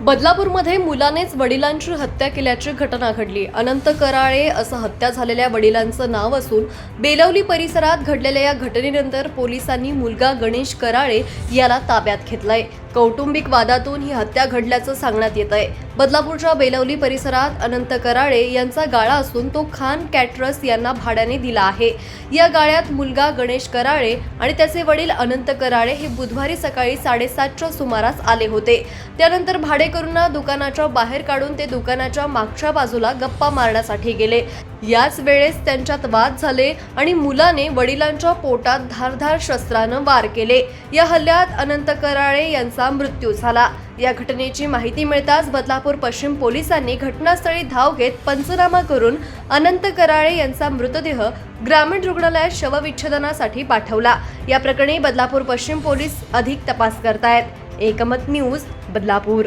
बदलापूरमध्ये मुलानेच वडिलांची हत्या केल्याची घटना घडली. अनंत कराळे असं हत्या झालेल्या वडिलांचं नाव असून बेलवली परिसरात घडलेल्या या घटनेनंतर पोलिसांनी मुलगा गणेश कराळे याला ताब्यात घेतलाय. कौटुंबिक वादातून ही हत्या घडल्याचं सांगण्यात येत आहे बदलापूरच्या बेलवली परिसरात अनंत कराळे यांचा गाळा असून तो खान कॅटरस यांना भाड्याने दिला आहे. या गाळ्यात मुलगा गणेश कराळे आणि त्याचे वडील अनंत कराळे हे बुधवारी सकाळी साडेसातच्या सुमारास आले होते. त्यानंतर भाडेकरूंना दुकानाच्या बाहेर काढून ते दुकानाच्या मागच्या बाजूला गप्पा मारण्यासाठी गेले. याच वेळेस त्यांच्यात वाद झाले आणि मुलाने वडिलांच्या पोटात धारधार शस्त्रानं वार केले. या हल्ल्यात अनंत कराळे यांचा मृत्यू झाला. या घटनेची माहिती मिळताच बदलापूर पश्चिम पोलिसांनी घटनास्थळी धाव घेत पंचनामा करून अनंत कराळे यांचा मृतदेह ग्रामीण रुग्णालयात शवविच्छेदनासाठी पाठवला. या प्रकरणी बदलापूर पश्चिम पोलीस अधिक तपास करतायत. एकमत न्यूज बदलापूर.